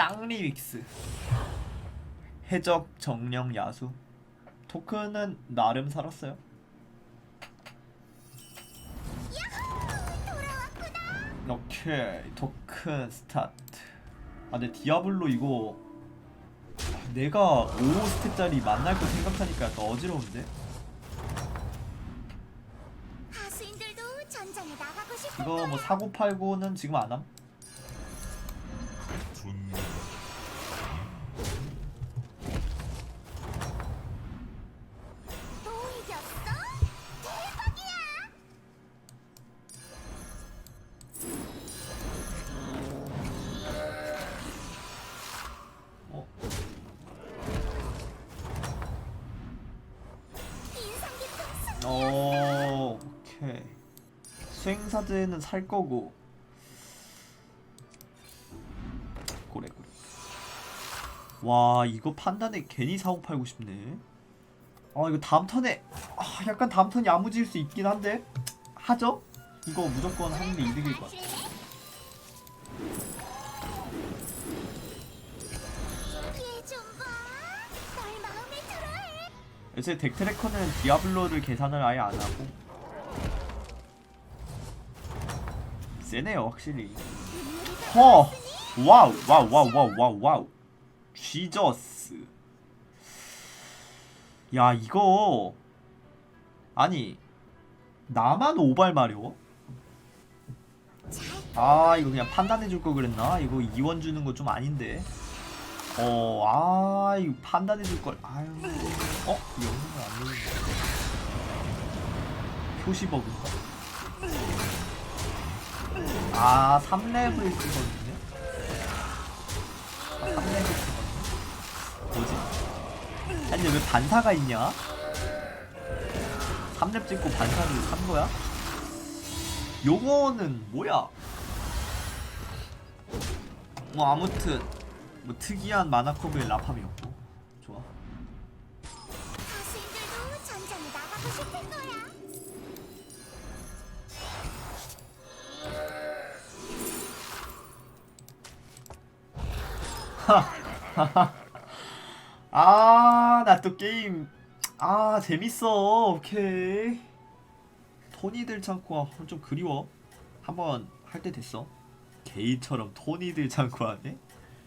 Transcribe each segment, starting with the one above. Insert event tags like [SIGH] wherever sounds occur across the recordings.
짱 리믹스. 해적 정령 야수. 토큰은 나름 살았어요. 오케이. 토큰 스타트. 아 근데 디아블로 이거 내가 5스텝짜리 만날 거 생각하니까 약간 어지러운데? 이거 뭐 사고 팔고는 지금 안 함? 수행사제는 살 거고. 고래 고래. 와 이거 판단에 괜히 사고 팔고 싶네. 아 이거 다음 턴에 아 약간 다음 턴 야무질 수 있긴 한데. 하죠? 이거 무조건 하는 게 이득일 것 같아. 요새 덱 트래커는 디아블로를 계산을 아예 안 하고 세네요 확실히. 허! 와우 와우 와우 와우 와우 와우. 쥐저스. 야 이거. 아니 나만 오발 마려? 아 이거 그냥 판단해 줄 걸 그랬나? 이거 이원 주는 거 좀 아닌데. 어아 이거 판단해 줄 걸. 아유. 어? 영상을 안 누르네 표시 버그인가? 아 3렙을 찍었네? 아 3렙을 찍었네? 뭐지? 아니 왜 반사가 있냐? 3렙 찍고 반사를 산 거야? 요거는 뭐야? 뭐 아무튼 뭐 특이한 마나컵의 라팜이었고 좋아 [LAUGHS] 아, 나 또 게임. 아, 재밌어. 오케이. 토니들 창고 아, 좀 그리워. 한번 할 때 됐어. 게이처럼 토니들 창고 하네?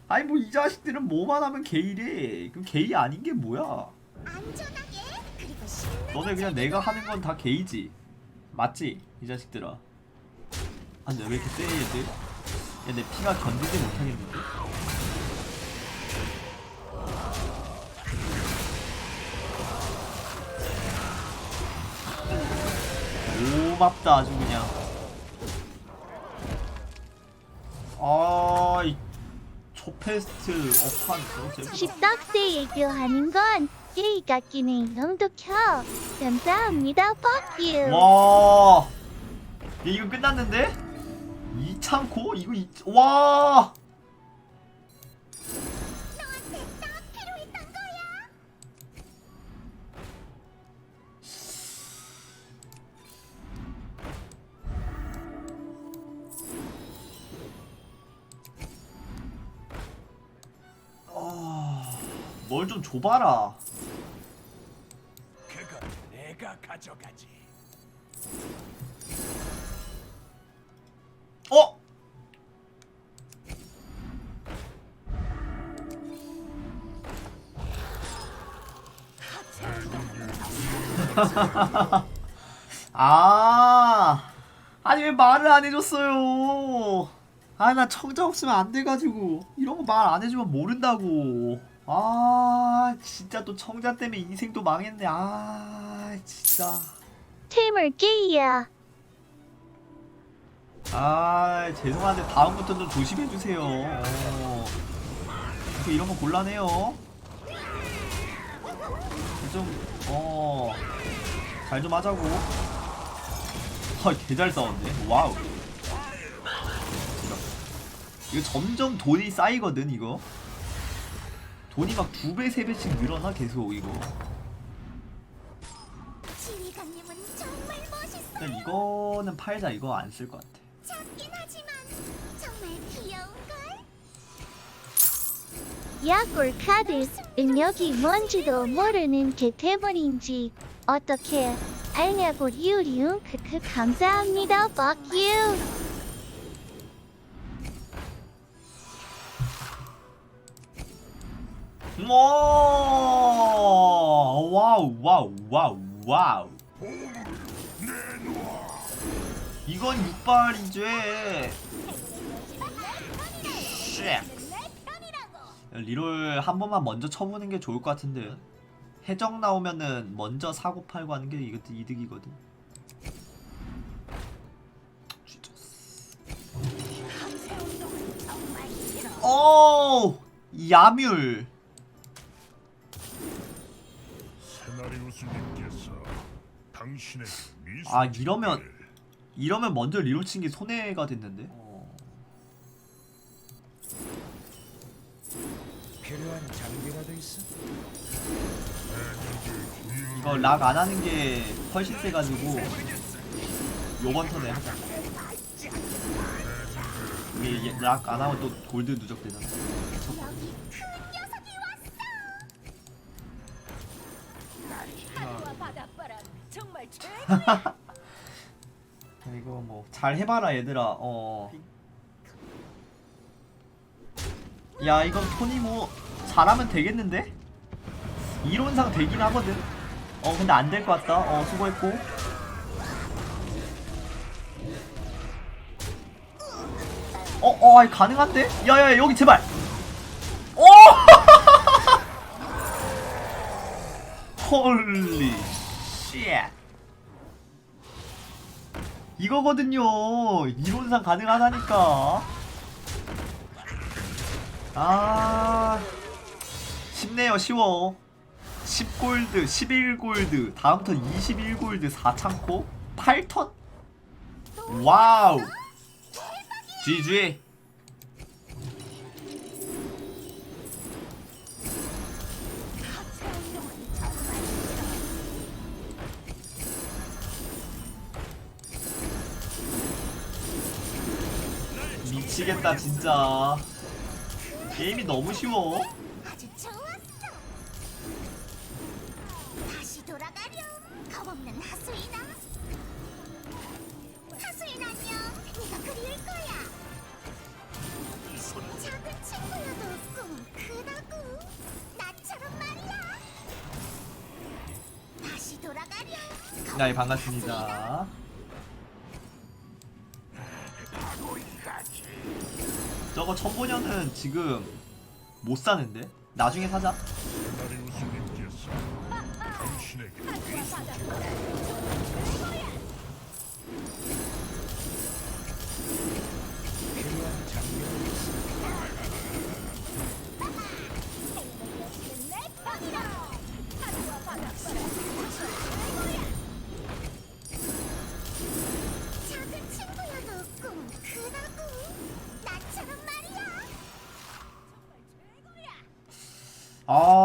아니, 뭐 이 자식들은 뭐만 하면 게이래. 그럼 게이 아닌 게 뭐야? 안전하게 그리고 신나게 너네 그냥 내가 하는 건 다 게이지. 맞지? 이 자식들아. 아, 근데 왜 이렇게 세, 얘들? 야, 내 피가 견디지 못하겠는데? 고맙다 아주 그냥 아이 초페스트 저 십덕세 얘기하는 건 게이 같긴 해. 형도 켜. 감사합니다. You. 와, 야, 이거 끝났는데? 이 창고 이거 이, 와, 뭘 좀 줘봐라. 그건 내가 가져가지. 어? [LAUGHS] 아, 아니 왜 말을 안 해줬어요? 아, 나 청자 없으면 안 돼가지고 이런 거 말 안 해주면 모른다고. 아, 진짜 또 청자 때문에 인생도 망했네. 아, 진짜. 태물 게이야. 아 죄송한데 다음부터 좀 조심해 주세요. 어. 이런 거 곤란해요. 좀어잘 좀 하자고. 헐개잘 싸웠네. 와우. 이거 점점 돈이 쌓이거든 이거. 돈이 막 두 배 세 배씩 늘어나 계속 이거. 지휘관님은 정말 멋있어. 일단 이거는 팔자 이거 안 쓸 것 같아. 작긴 하지만 정말 귀여운 걸. 약골 카드 능력이 뭔지도 모르는 게 때문인지 어떻게 알냐고 리우리우 크크 감사합니다 fuck you 오 와우 와우 와우 와우. 이건 육발이제 쉣 리롤 한 번만 먼저 쳐보는 게 좋을 것 같은데. 해적 나오면은 먼저 사고 팔고 하는 게 이것도 이득이거든. 오 야뮬 세나리우스님께서 당신의 미소 아, 이러면- 이러면 먼저 리롤 친게 손해가 됐는데 어. 필요한 장비라도 있어? 이거 락 안 하는 게 훨씬 세 가지고 요번 턴에 하자 이게 락 안 하면 또 골드 누적되잖아 여기 큰 바닷바람 정말. 이거 뭐 잘 해봐라 얘들아 어. 야 이건 톤이 뭐 잘하면 되겠는데? 이론상 되긴 하거든 어 근데 안 될 것 같다 어 수고했고 어, 어, 아이, 가능한데? 야, 야, 야, 여기 제발! 홀리, 쉣. 이거거든요. 이론상 가능하다니까. 아, 쉽네요, 쉬워. 10골드, 11골드, 다음 턴 21골드 4창고, 8턴? 와우! GG! 미치겠다 진짜 게임이 너무 쉬워 아주 좋았어. 다시 돌아가렴. 겁없는 하수인아. 하수인 안녕. 네가 그리울 거야. 작은 친구여도 꿈은 크다고. 나처럼 말이야. 다시 돌아가렴. 네 반갑습니다 저거 천보년은 지금 못 사는데? 나중에 사자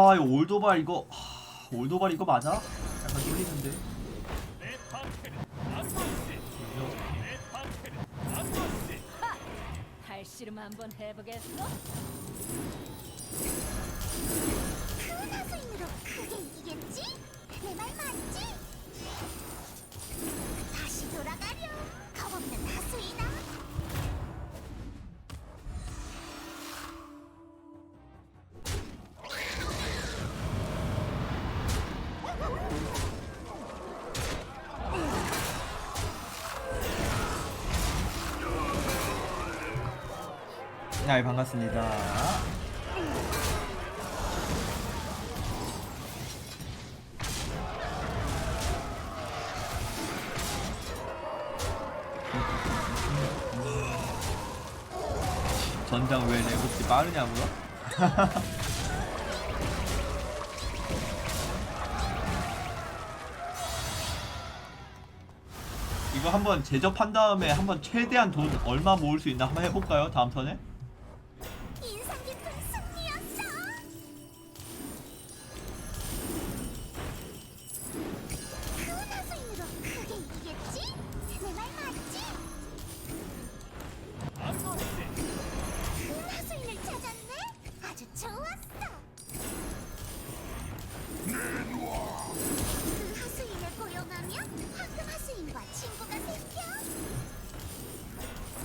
아 이거 올도발 이거 하, 올도발 이거 맞아? 약간 쫄리는데 팔씨름 한번 해보겠어? 큰 하수인으로 크게 이기겠지? 내 말 맞지? 네 반갑습니다 전장 왜 레고스 빠르냐고요? [LAUGHS] 이거 한번 제접한 다음에 한번 최대한 돈 얼마 모을 수 있나 한번 해볼까요? 다음 턴에?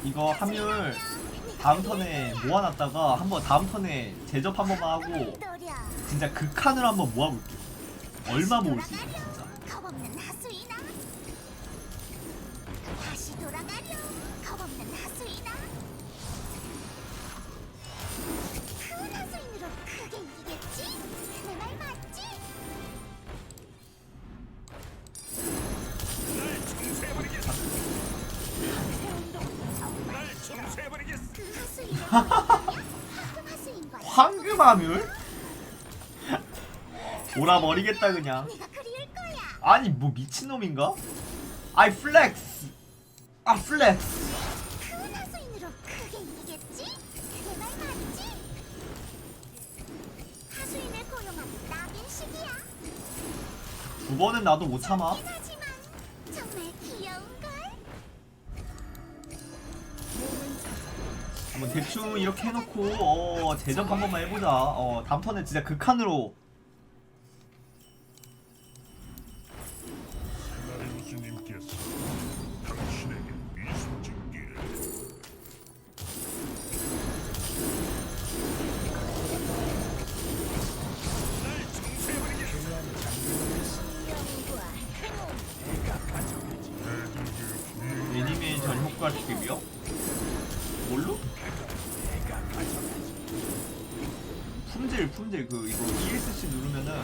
이거 함율 다음 턴에 모아놨다가 한번 다음 턴에 제접 한 번만 하고 진짜 극한으로 한번 모아볼게. 얼마 모을 수 있어 버리겠다 그냥. 아니 뭐 미친놈인가? 아이 플렉스. 아 플렉스. 두 번은 나도 못 참아. 한번 대충 이렇게 해놓고 어 제접 한 번만 해보자. 어 다음 턴에 진짜 극한으로. 품질 그 이거 ESC 누르면은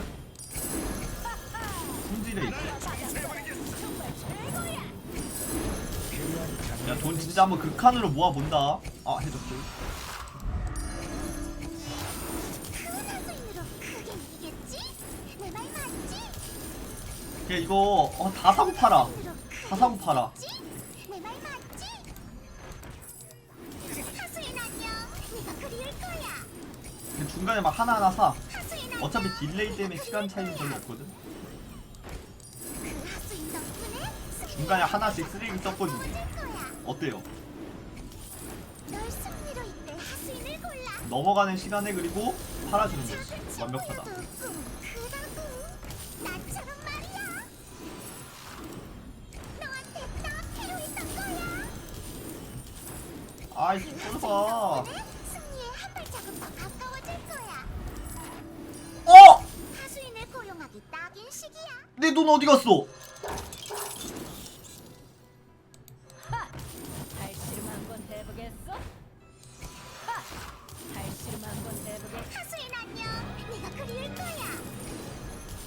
품질에 있어. 야 돈 진짜 한번 극한으로 모아 본다. 아 맞지? 야 이거 어, 다 사고 팔아. 다 사고 팔아. 근데 중간에 막 하나 하나 사. 어차피 딜레이 때문에 시간 차이는 별로 없거든. 그 중간에 하나씩 쓰레기 섞어주고. 어때요? 넘어가는 시간에 그리고 팔아주는 거지. 완벽하다. 아이 봐. 내 돈 어디 갔어? 발씨름 한번 해보겠어? 하! 발씨름 한번 해보겠어? 하수인 안녕 내가 그리울 거야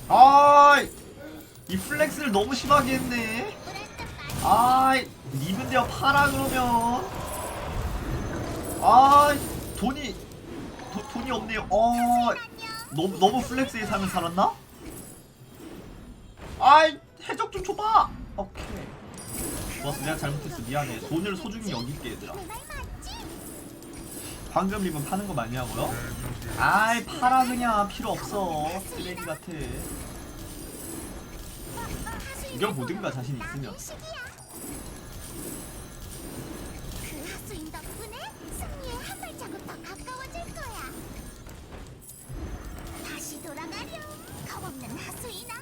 아이 이 플렉스를 너무 심하게 했네. 물한잔 아이 니은데요 팔아 그러면. 아이 돈이 도, 돈이 없네요. 어 안녕 너무 너무 플렉스에 살면 살았나? 좋았어 내가 잘못했어 미안해. 돈을 소중히 여길게 얘들아. 황금 립은 파는 거 많이 하고요. 아이 팔아 그냥 필요 없어. 쓰레기 같아. 이겨보든가 자신 있으면. 그. 다시 돌아가렴. 겁없는 하수인아.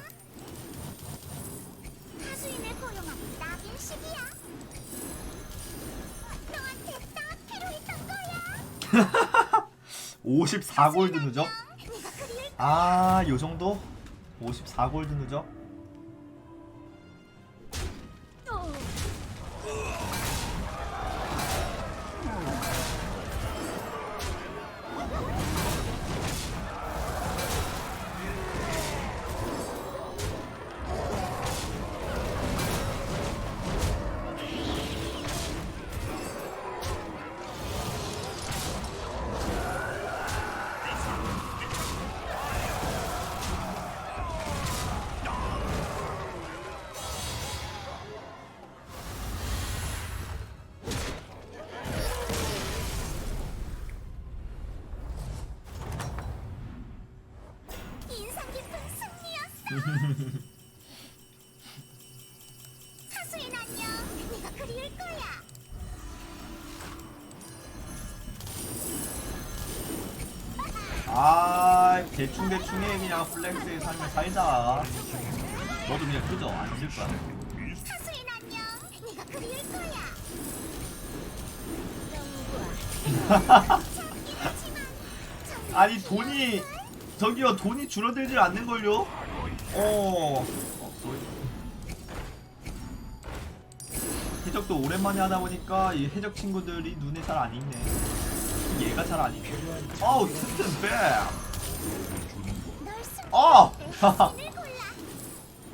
하수인을 딱 인 시기야. 너한테 딱 필요했던 거야. 54골드 누적. 아, 요 정도? 54골드 누적. 대충 대충 해 그냥 플렉스에 살면 살자. 너도 그냥 그죠? 안쓸 거야. 사수인 안녕. 내가 그리울 거야. 아니 돈이 저기요 돈이 줄어들질 않는걸요? 어... 어 쏘리. 해적도 오랜만에 하다 보니까 이 해적 친구들이 눈에 잘 안 익네 얘가 잘 안 익네 어우 튼튼 숨길 어! [LAUGHS]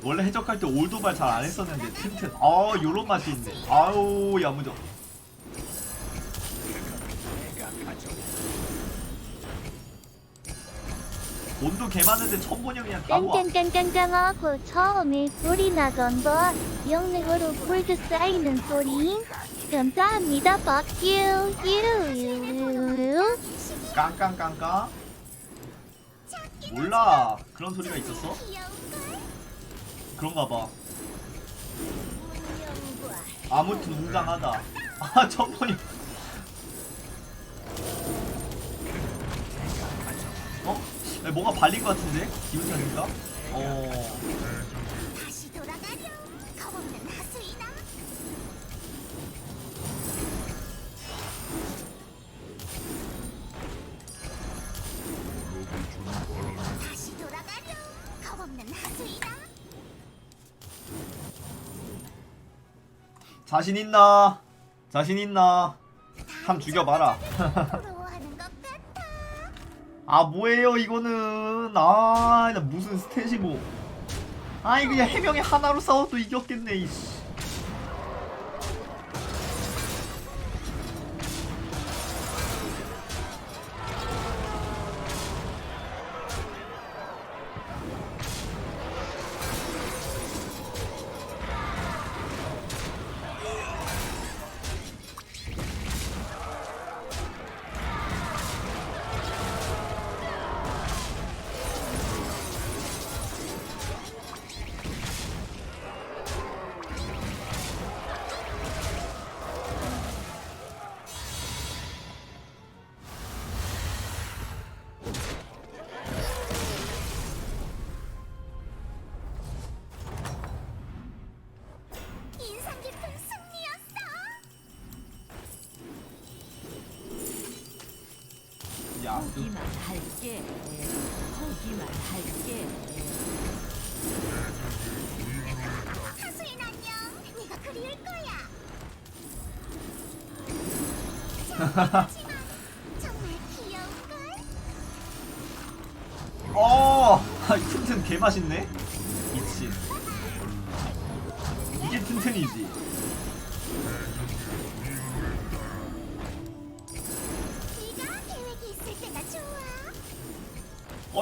원래 해적할 때 올도발 잘 안 했었는데 튼튼. 아 요런 맛이 있네. 아우 야무져. 돈도 개 많은데 천본이 그냥 다 모아 깡깡깡깡깡 하고 처음에 소리 나던 거 영능으로 골드 쌓이는 소리. 감사합니다 뻑유 유유. 깡깡깡깡 몰라 그런 소리가 있었어? 그런가 봐 아무튼 웅장하다 [LAUGHS] 아 천본이 어? 야, 뭔가 발린 것 같은데? 기분 탓인가? 어... 자신 있나? 자신 있나? 한 죽여봐라. [LAUGHS] 아 뭐예요 이거는 아나 무슨 스탯이고 아이 그냥 해병이 하나로 싸워도 이겼겠네 이씨 할게. 포기만 할게. 하수인 안녕. 네가 그리울 거야. 하지만 정말 귀여운 걸? 어, 튼튼 개 맛있네. 미친. 이게 튼튼이지.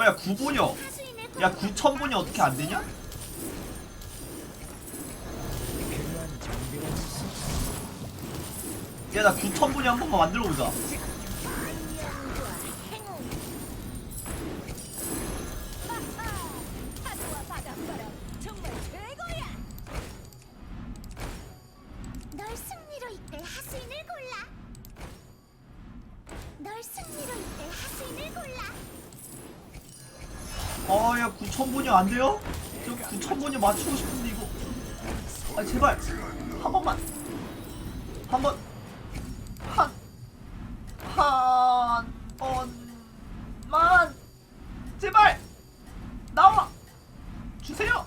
야 구본여. 하수인을 야 골라. 9천본이 어떻게 안 되냐? 필요한 장비가 있어. 야나 9천본이 한 번만 만들어 보자. 9,000번이 안 돼요? 저 9,000번이 맞추고 싶은데 이거. 아 제발. 한 번만. 한 번 한 한 번만. 제발. 나와. 주세요.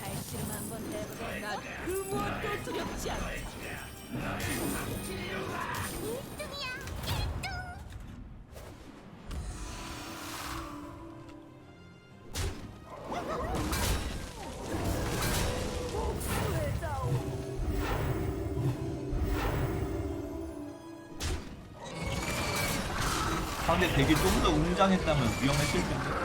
발심 한번 내보게 나그 무엇도 두렵지 않아. 상대 되게 좀더 웅장했다면 위험했을 텐데.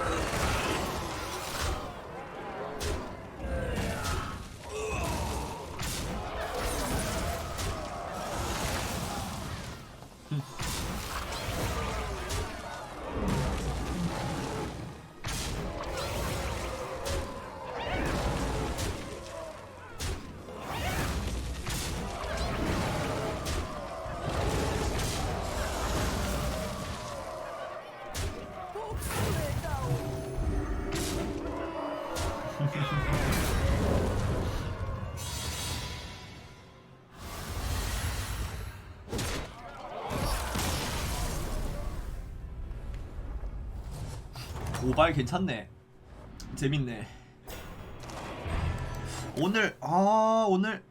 도발 괜찮네. 재밌네. 오늘 아 오늘